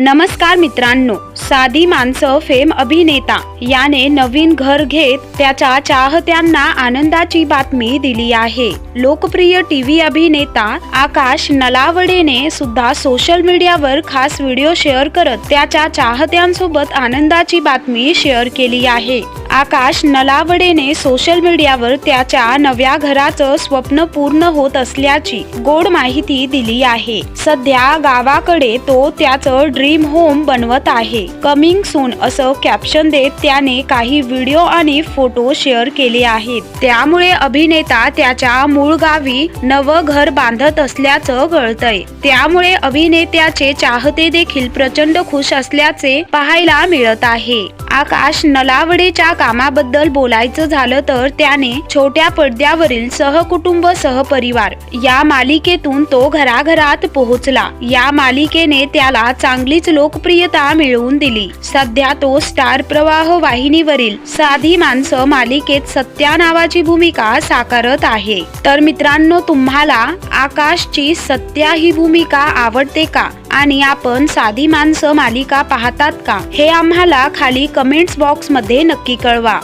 नमस्कार मित्रांनो साधी माणसं फेम अभिनेता याने नवीन घर घेत त्याच्या चाहत्यांना आनंदाची बातमी दिली आहे. लोकप्रिय टीव्ही अभिनेता आकाश नलावडेने सुद्धा सोशल मीडियावर खास व्हिडिओ शेअर करत त्याच्या चाहत्यांसोबत आनंदाची बातमी शेअर केली आहे. आकाश नलावडेने सोशल मीडियावर त्याच्या नव्या घराचं स्वप्न पूर्ण होत असल्याची गोड माहिती दिली आहे. सध्या गावाकडे तो त्याचं ड्रीम होम बनवत आहे. कमिंग सून असं कॅप्शन देत त्याने काही व्हिडिओ आणि फोटो शेअर केले आहेत. त्यामुळे अभिनेता त्याच्या मूळ गावी नवं घर बांधत असल्याचं कळतंय. त्यामुळे अभिनेत्याचे चाहते देखील प्रचंड खुश असल्याचे पाहायला मिळत आहे. आकाश नलावडेच्या कामाबद्दल बोलायचं झालं तर त्याने छोट्या पडद्यावरील सहकुटुंब सहपरिवार या मालिकेतून तो घराघरात पोहोचला. या मालिकेने त्याला चांगलीच लोकप्रियता मिळवून दिली. सध्या तो स्टार प्रवाह वाहिनीवरील साधी माणसं मालिकेत सत्या नावाची भूमिका साकारत आहे. तर मित्रांनो तुम्हाला आकाशची सत्या ही भूमिका आवडते का? आणि आपण साधी माणसं मालिका पाहतात का? हे आम्हाला खाली कमेंट्स बॉक्समध्ये नक्की कळवा.